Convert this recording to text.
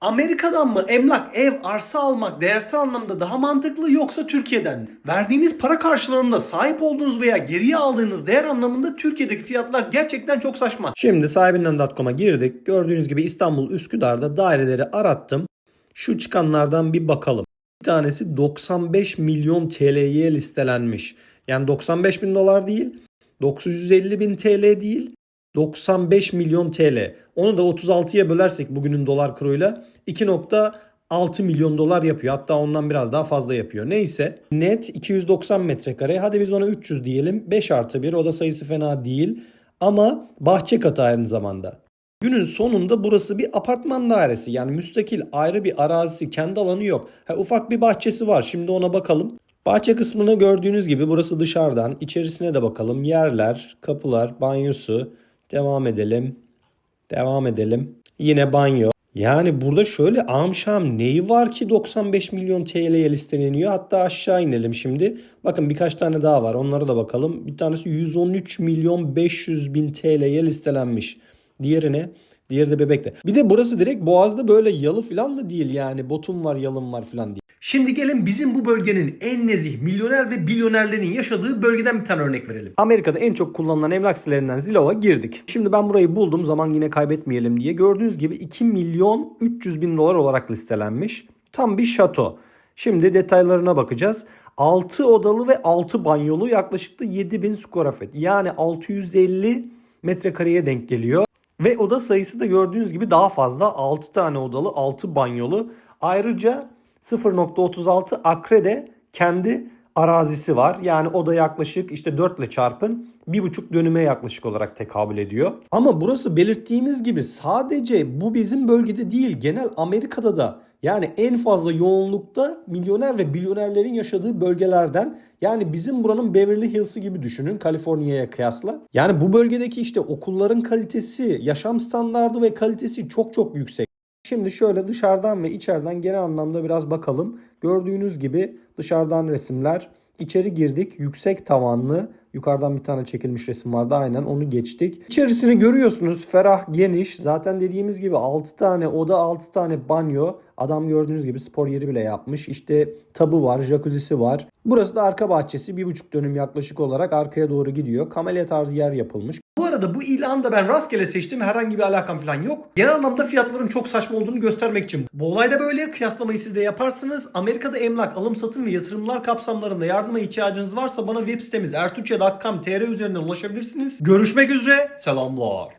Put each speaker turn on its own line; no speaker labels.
Amerika'dan mı emlak, ev, arsa almak değersel anlamda daha mantıklı yoksa Türkiye'den mi? Verdiğiniz para karşılığında sahip olduğunuz veya geriye aldığınız değer anlamında Türkiye'deki fiyatlar gerçekten çok saçma.
Şimdi sahibinden.com'a girdik. Gördüğünüz gibi İstanbul Üsküdar'da daireleri arattım. Şu çıkanlardan bir bakalım. Bir tanesi 95 milyon TL'ye listelenmiş. Yani 95 bin dolar değil, 950 bin TL değil, 95 milyon TL. Onu da 36'ya bölersek bugünün dolar kuruyla 2.6 milyon dolar yapıyor. Hatta ondan biraz daha fazla yapıyor. Neyse net 290 metrekare. Hadi biz ona 300 diyelim. 5 artı 1 o da sayısı fena değil. Ama bahçe katı aynı zamanda. Günün sonunda burası bir apartman dairesi. Yani müstakil ayrı bir arazisi, kendi alanı yok. Ha, ufak bir bahçesi var. Şimdi ona bakalım. Bahçe kısmını gördüğünüz gibi burası dışarıdan. İçerisine de bakalım. Yerler, kapılar, banyosu. Devam edelim. Devam edelim. Yine banyo. Yani burada şöyle amşam neyi var ki 95 milyon TL'ye listeleniyor. Hatta aşağı inelim şimdi. Bakın birkaç tane daha var. Onlara da bakalım. Bir tanesi 113 milyon 500 bin TL'ye listelenmiş. Diğeri ne? Diğeri de bebekte. Bir de burası direkt boğazda böyle yalı falan da değil yani. Botum var yalım var falan değil.
Şimdi gelin bizim bu bölgenin en nezih milyoner ve bilyonerlerin yaşadığı bölgeden bir tane örnek verelim.
Amerika'da en çok kullanılan emlak sitelerinden Zillow'a girdik. Şimdi ben burayı buldum zaman yine kaybetmeyelim diye. Gördüğünüz gibi 2 milyon 300 bin dolar olarak listelenmiş. Tam bir şato. Şimdi detaylarına bakacağız. 6 odalı ve 6 banyolu yaklaşık da 7000 square feet. Yani 650 metrekareye denk geliyor. Ve oda sayısı da gördüğünüz gibi daha fazla. 6 tane odalı, 6 banyolu. Ayrıca 0.36 akrede kendi arazisi var. Yani o da yaklaşık işte 4 ile çarpın 1,5 dönüme yaklaşık olarak tekabül ediyor. Ama burası belirttiğimiz gibi sadece bu bizim bölgede değil genel Amerika'da da yani en fazla yoğunlukta milyoner ve milyonerlerin yaşadığı bölgelerden yani bizim buranın Beverly Hills'ı gibi düşünün Kaliforniya'ya kıyasla. Yani bu bölgedeki işte okulların kalitesi, yaşam standardı ve kalitesi çok çok yüksek. Şimdi şöyle dışarıdan ve içeriden genel anlamda biraz bakalım. Gördüğünüz gibi dışarıdan resimler. İçeri girdik. Yüksek tavanlı. Yukarıdan bir tane çekilmiş resim vardı. Aynen onu geçtik. İçerisini görüyorsunuz. Ferah, geniş. Zaten dediğimiz gibi 6 tane oda, 6 tane banyo. Adam gördüğünüz gibi spor yeri bile yapmış. İşte tabı var, jacuzzi'si var. Burası da arka bahçesi. 1,5 dönüm yaklaşık olarak arkaya doğru gidiyor. Kamelya tarzı yer yapılmış.
Bu arada bu ilanı da ben rastgele seçtim. Herhangi bir alakam falan yok. Genel anlamda fiyatların çok saçma olduğunu göstermek için. Bu olayda böyle kıyaslamayı siz de yaparsınız. Amerika'da emlak, alım satım ve yatırımlar kapsamlarında yardıma ihtiyacınız varsa bana web sitemiz ertuğrul.com.tr üzerinden ulaşabilirsiniz. Görüşmek üzere. Selamlar.